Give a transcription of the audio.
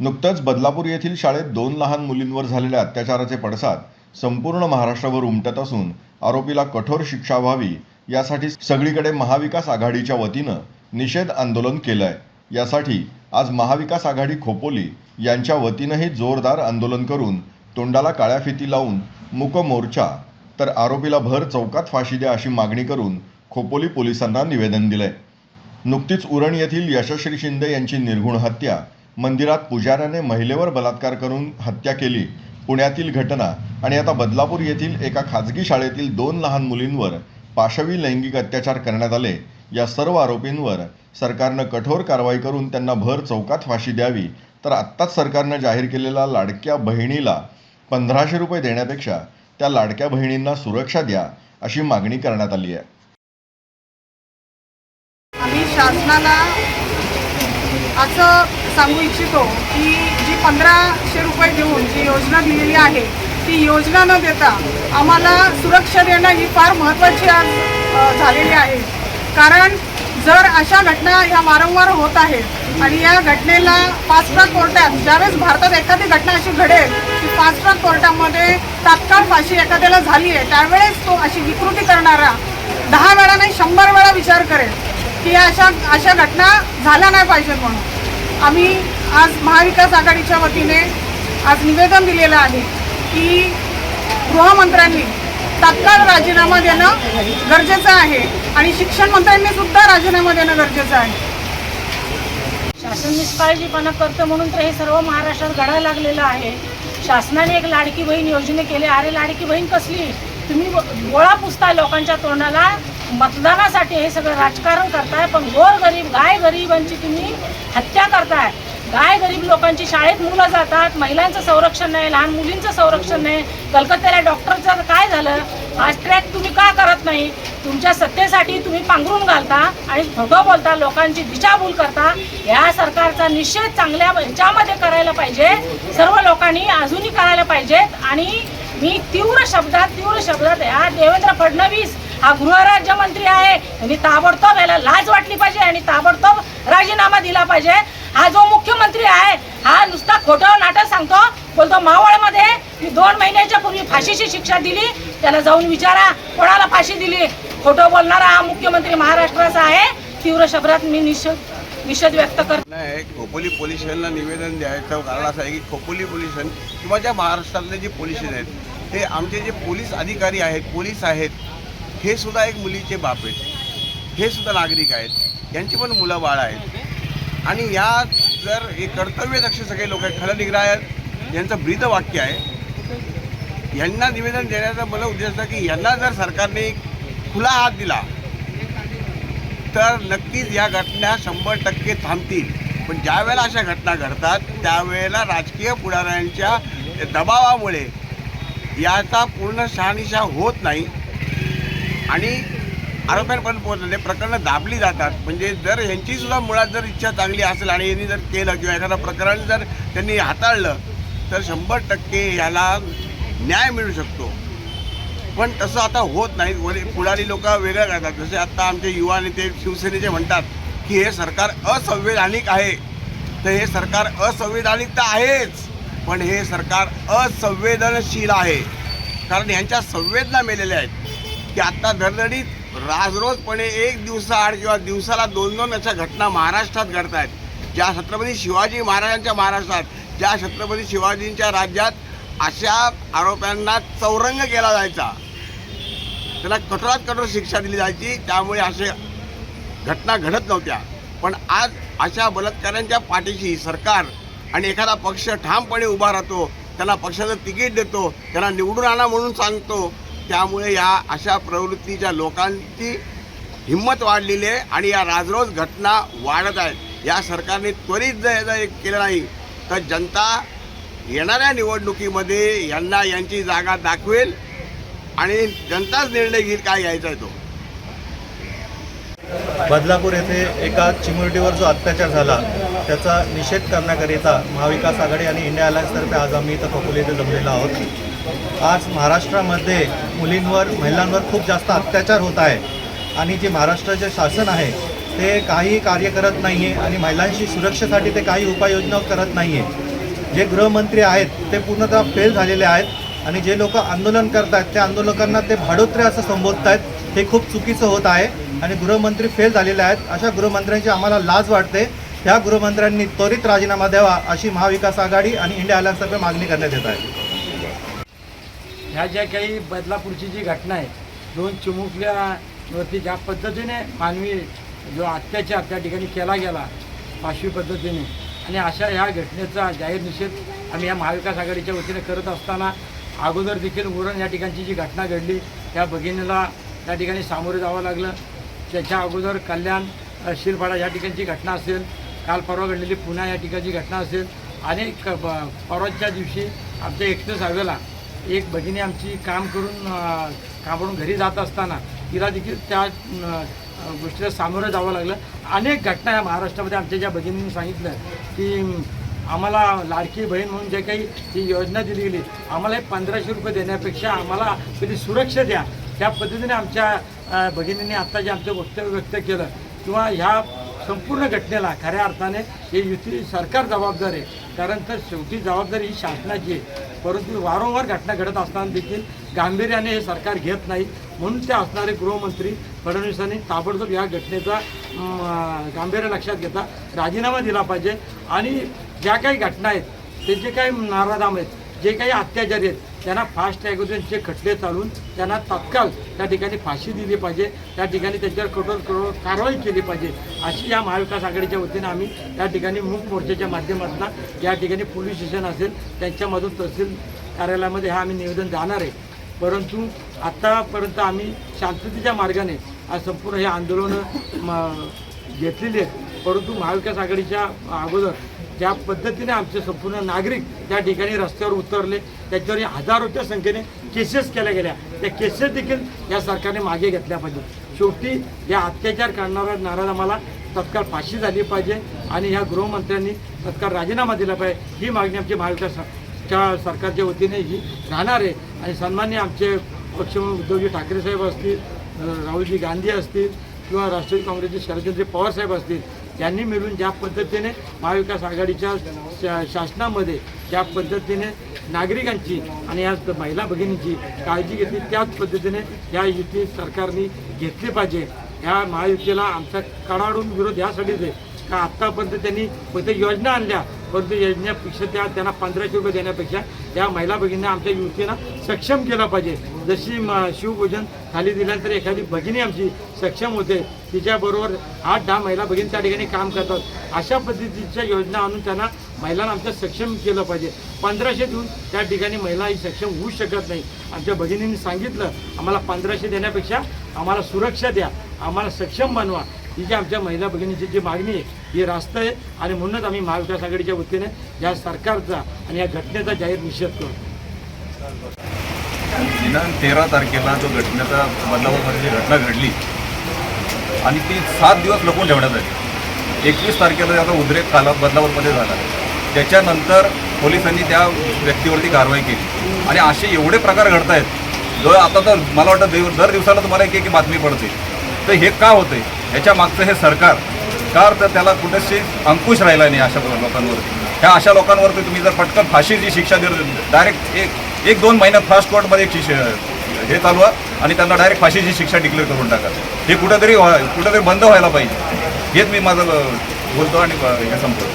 नुकतंच बदलापूर येथील शाळेत दोन लहान मुलींवर झालेल्या अत्याचाराचे पडसाद संपूर्ण महाराष्ट्रावर उमटत असून आरोपीला कठोर शिक्षा व्हावी यासाठी सगळीकडे महाविकास आघाडीच्या वतीनं निषेध आंदोलन केलंय. यासाठी आज महाविकास आघाडी खोपोली यांच्या वतीनंही जोरदार आंदोलन करून तोंडाला काळ्या फिती लावून मूक मोर्चा तर आरोपीला भर चौकात फाशी द्या अशी मागणी करून खोपोली पोलिसांना निवेदन दिलंय. नुकतीच उरण येथील यशश्री शिंदे यांची निर्घुण हत्या मंदिरात पुजाऱ्याने महिलेवर बलात्कार करून हत्या केली. पुण्यातील घटना आणि आता बदलापूर येथील एका खाजगी शाळेतील दोन लहान मुलींवर पाशवी लैंगिक अत्याचार करण्यात आले. या सर्व आरोपींवर सरकारनं कठोर कारवाई करून त्यांना भर चौकात फाशी द्यावी. तर आत्ताच सरकारनं जाहीर केलेला लाडक्या बहिणीला पंधराशे रुपये देण्यापेक्षा त्या लाडक्या बहिणींना सुरक्षा द्या अशी मागणी करण्यात आली आहे. आम्ही शासनाला असं सांगू इच्छितो की जी पंधराशे रुपये देऊन जी योजना दिलेली आहे ती योजना न देता आम्हाला सुरक्षा देणं ही फार महत्त्वाची आज झालेली आहे. कारण जर अशा घटना ह्या वारंवार होत आहेत आणि या घटनेला फास्ट ट्रॅक कोर्टात ज्यावेळेस भारतात एखादी घटना अशी घडेल की फास्ट ट्रॅक कोर्टामध्ये तात्काळ फाशी एखाद्याला झाली आहे त्यावेळेस तो अशी विकृती करणारा दहा वेळा नाही शंभर वेळा विचार करेल की अशा अशा घटना झाल्या नाही पाहिजेत म्हणून. आम्ही आज महाविकास आघाडीच्या वतीने आज निवेदन दिलेलं आहे की गृहमंत्र्यांनी तात्काळ राजीनामा देणं गरजेचं आहे आणि शिक्षण मंत्र्यांनी सुद्धा राजीनामा देणं गरजेचं आहे. शासन निष्काळजीपणा करतं म्हणून तर हे सर्व महाराष्ट्रात घडायला लागलेलं आहे. शासनाने एक लाडकी बहीण योजने केली. अरे लाडकी बहीण कसली? तुम्ही गोळा पुसताय लोकांच्या तोंडाला. मतदानासाठी हे सगळं राजकारण करताय पण गोर गरीब गाय गरिबांची तुम्ही हत्या करताय. गाय गरीब लोकांची शाळेत मुलं जातात महिलांचं संरक्षण नाही लहान मुलींचं संरक्षण नाही. कलकत्त्याला डॉक्टरचं काय झालं? फास्ट ट्रॅक तुम्ही का करत नाही? तुमच्या सत्तेसाठी तुम्ही पांघरून घालता आणि खोटं बोलता लोकांची दिशाभूल करता. या सरकारचा निषेध चांगल्या ह्याच्यामध्ये करायला पाहिजे. सर्व लोकांनी अजूनही करायला पाहिजेत. आणि मी तीव्र शब्दात तीव्र शब्दात या देवेंद्र फडणवीस हा गृहराज्यमंत्री आहे. यांनी ताबडतोब याला लाज वाटली पाहिजे आणि ताबडतोब राजीनामा दिला पाहिजे. हा जो मुख्यमंत्री आहे हा नुसता खोटं नाटक सांगतो. बोलतो मावळमध्ये मी दोन महिन्याच्या पूर्वी फाशीची शिक्षा दिली. त्याला जाऊन विचारा कोणाला फाशी दिली? खोटं बोलणारा हा मुख्यमंत्री महाराष्ट्राचा आहे. तीव्र शब्दात मी निषेध निषेध व्यक्त करते नाही खोपोली पोलीस स्टेशनला निवेदन द्यायचं कारण असं आहे की खोपोली पोलीस स्टेशन किंवा ज्या महाराष्ट्रातले जे पोलीस आहेत हे आमचे जे पोलीस अधिकारी आहेत पोलीस आहेत हे सुद्धा एक मुलीचे बाप आहेत. हे सुद्धा नागरिक आहेत. यांची पण मुलं बाळ आहेत. आणि या जर हे कर्तव्यदक्ष सगळे लोक आहेत खलनिग्रह आहेत यांचं ब्रीद वाक्य आहे. यांना निवेदन देण्याचा मला उद्देश की यांना जर सरकारने खुला हात दिला तर नक्कीच या घटना शंभर टक्के थांबतील. पण ज्या वेळेला अशा घटना घडतात त्यावेळेला राजकीय पुढाऱ्यांच्या दबावामुळे याचा पूर्ण शहानिशा होत नाही. आणि आरोप्यांपर्यंत पोहोचले. म्हणजे प्रकरणं दाबली जातात. म्हणजे जर यांची सुद्धा मुळात जर इच्छा चांगली असेल आणि यांनी जर केलं किंवा एखादं प्रकरण जर त्यांनी हाताळलं तर शंभर टक्के याला न्याय मिळू शकतो. पण तसं आता होत नाही. वरी पुढारी लोक वेगळं करतात. जसे आत्ता आमचे युवा नेते शिवसेनेचे म्हणतात की हे सरकार असंवैधानिक आहे. तर हे सरकार असंवैधानिक तर आहेच पण हे सरकार असंवेदनशील आहे. कारण यांच्या संवेदना मेलेल्या आहेत. की आत्ता धडधडीत राजरोजपणे एक दिवसाआड किंवा दिवसाला दोन दोन अशा घटना महाराष्ट्रात घडत आहेत ज्या छत्रपती शिवाजी महाराजांच्या महाराष्ट्रात ज्या छत्रपती शिवाजींच्या राज्यात अशा आरोप्यांना चौरंग केला जायचा. त्यांना कठोरात कठोर शिक्षा दिली जायची. त्यामुळे असे घटना घडत नव्हत्या. पण आज अशा बलात्कारांच्या पाठीशी सरकार आणि एखादा पक्ष ठामपणे उभा राहतो त्यांना पक्षाचं तिकीट देतो त्यांना निवडून आणा म्हणून सांगतो त्यामुळे या अशा प्रवृत्तीच्या लोकांची हिंमत वाढलेली आहे आणि या राजरोज घटना वाढत आहेत या सरकारने त्वरित जर याचं एक केलं नाही तर जनता येणाऱ्या निवडणुकीमध्ये यांना यांची जागा दाखवेल आणि जनताच निर्णय घेईल काय घ्यायचा आहे तो. बदलापूर येथे एका चिमुरटीवर जो अत्याचार झाला त्याचा निषेध करण्याकरिता महाविकास आघाडी आणि इंडिया अलायन्सतर्फे आज आम्ही इथं खोपोली इथे जमलेलो आहोत. आज महाराष्ट्रामध्ये मुलींवर महिलांवर खूप जास्त अत्याचार होत आहे. आणि जे महाराष्ट्राचे शासन आहे ते काही कार्य करत नाही आहे आणि महिलांशी सुरक्षेसाठी ते काही उपाययोजना करत नाही आहे जे गृहमंत्री आहेत ते पूर्णतः फेल झालेले आहेत आणि जे लोक आंदोलन करत आहेत त्या आंदोलकांना ते भाडोत्रे असं संबोधत आहेत हे खूप चुकीचं होत आहे. आणि गृहमंत्री फेल झालेले आहेत. अशा गृहमंत्र्यांची आम्हाला लाज वाटते. ह्या गृहमंत्र्यांनी त्वरित राजीनामा द्यावा अशी महाविकास आघाडी आणि इंडिया अलायन्सतर्फे मागणी करण्यात येत आहे. ह्या ज्या काही बदलापूरची जी घटना आहे दोन चिमुकल्यावरती ज्या पद्धतीने मानवी जो अत्याचार त्या ठिकाणी केला गेला पाशवी पद्धतीने आणि अशा ह्या घटनेचा जाहीर निषेध आम्ही या महाविकास आघाडीच्या वतीने करत असताना अगोदर देखील उरण या ठिकाणची जी घटना घडली त्या भगिनीला त्या ठिकाणी सामोरे जावं लागलं. त्याच्या अगोदर कल्याण अ, शिरपाडा या ठिकाणची घटना असेल काल परवा घडलेली पुन्हा या ठिकाणची घटना असेल. आणि क ब- परवाच्या दिवशी आमच्या एक्सप्रेस हायवेला एक भगिनी आमची काम करून अ, कामावरून घरी जात असताना तिला देखील त्या गोष्टीला सामोरं जावं लागलं. अनेक घटना या महाराष्ट्रामध्ये आमच्या ज्या भगिनींनी सांगितलं की आम्हाला लाडकी बहीण म्हणून जे काही ती योजना दिली गेली आम्हाला हे पंधराशे रुपये देण्यापेक्षा आम्हाला कधी सुरक्षा द्या. त्या पद्धतीने आमच्या भगिनींनी आत्ता जे आमचं वक्तव्य व्यक्त केलं किंवा ह्या संपूर्ण घटनेला खऱ्या अर्थाने हे युती सरकार जबाबदार आहे. कारण तर शेवटी जबाबदारी ही शासनाची आहे. परंतु वारंवार घटना घडत असताना देखील गांभीर्याने हे सरकार घेत नाही. म्हणून ते असणारे गृहमंत्री फडणवीसांनी ताबडतोब या घटनेचा गांभीर्य लक्षात घेता राजीनामा दिला पाहिजे. आणि ज्या काही घटना आहेत त्याचे काही नाराधाम आहेत जे काही अत्याचारी आहेत त्यांना फास्ट ट्रॅकचे खटले चालून त्यांना तत्काळ त्या ठिकाणी फाशी दिली पाहिजे त्या ठिकाणी त्यांच्यावर कठोर कठोर कारवाई केली पाहिजे अशी या महाविकास आघाडीच्या वतीने आम्ही त्या ठिकाणी मूक मोर्चाच्या माध्यमातून या ठिकाणी पोलीस स्टेशन असेल त्यांच्यामधून तहसील कार्यालयामध्ये हा आम्ही निवेदन जाणार आहे. परंतु आत्तापर्यंत आम्ही शांततेच्या मार्गाने आज संपूर्ण हे आंदोलनं म- घेतलेली आहेत. परंतु महाविकास आघाडीच्या अगोदर ज्या पद्धतीने आमचे संपूर्ण नागरिक त्या ठिकाणी रस्त्यावर उतरले त्याच्यावर हजारोच्या संख्येने केसेस केल्या गेल्या. त्या केसेस देखील या सरकारने मागे घेतल्या पाहिजे शेवटी या अत्याचार करणाऱ्या नाराजामाला तत्काळ फाशी झाली पाहिजे आणि ह्या गृहमंत्र्यांनी तत्काळ राजीनामा दिला पाहिजे. ही मागणी आमची महाविकास च्या सरकारच्या वतीने ही राहणार आहे. आणि सन्मान्य आमचे पक्ष उद्धवजी ठाकरे साहेब असतील राहुलजी गांधी असतील किंवा राष्ट्रवादी काँग्रेसचे शरदचंद्र पवार साहेब असतील त्यांनी मिळून ज्या पद्धतीने महाविकास आघाडीच्या शा- शासनामध्ये ज्या पद्धतीने नागरिकांची आणि या महिला भगिनींची काळजी घेतली त्याच पद्धतीने या युती सरकारने घेतली पाहिजे. ह्या महायुतीला आमचा कडाडून विरोध यासाठीच आहे. का आत्तापर्यंत त्यांनी कोणत्या योजना आणल्या परंतु योजनेपेक्षा त्या त्यांना पंधराशे रुपये देण्यापेक्षा त्या महिला भगिनींना आमच्या युवतीनं सक्षम केला पाहिजे. जशी म शिवभोजन थाली दिल्यानंतर एखादी भगिनी आमची सक्षम होते तिच्याबरोबर आठ दहा महिला भगिनी त्या ठिकाणी काम करतात. अशा पद्धतीच्या योजना आणून त्यांना महिलांना आमच्या सक्षम केलं पाहिजे. पंधराशे देऊन त्या ठिकाणी महिला ही सक्षम होऊ शकत नाही. आमच्या भगिनींनी सांगितलं आम्हाला पंधराशे देण्यापेक्षा आम्हाला सुरक्षा द्या आम्हाला सक्षम बनवा. ही जी आमच्या महिला भगिनीची जी मागणी आहे ही रास्त आहे आणि म्हणूनच आम्ही महाविकास आघाडीच्या वतीने या सरकारचा आणि या घटनेचा जाहीर निषेध करतो. दिनांक तेरा तारखेला जो घटनेचा बदलापूरमध्ये जी घटना घडली आणि ती सात दिवस लपून ठेवण्यात आली. एकवीस तारखेला त्याचा उद्रेक काला बदलापूरमध्ये झाला. त्याच्यानंतर पोलिसांनी त्या व्यक्तीवरती कारवाई केली. आणि असे एवढे प्रकार घडत आहेत जो आता तर मला वाटतं दर दिवसाला तुम्हाला एक एक बातमी पडते. तर हे का होतंय? ह्याच्या मागचं हे सरकार कार तर त्याला कुठेशी अंकुश राहिला नाही अशा लोकांवर. ह्या अशा लोकांवरती तुम्ही जर पटकन फाशीची शिक्षा दिली डायरेक्ट एक एक दोन महिन्यात फास्ट कोर्टमध्ये एक शिक्षा हे चालवा आणि त्यांना डायरेक्ट फाशीची शिक्षा डिक्लेअर करून टाका. हे कुठंतरी व्हा- कुठंतरी बंद व्हायला पाहिजे. हेच मी माझं बोलतो आणि हे संपवतो.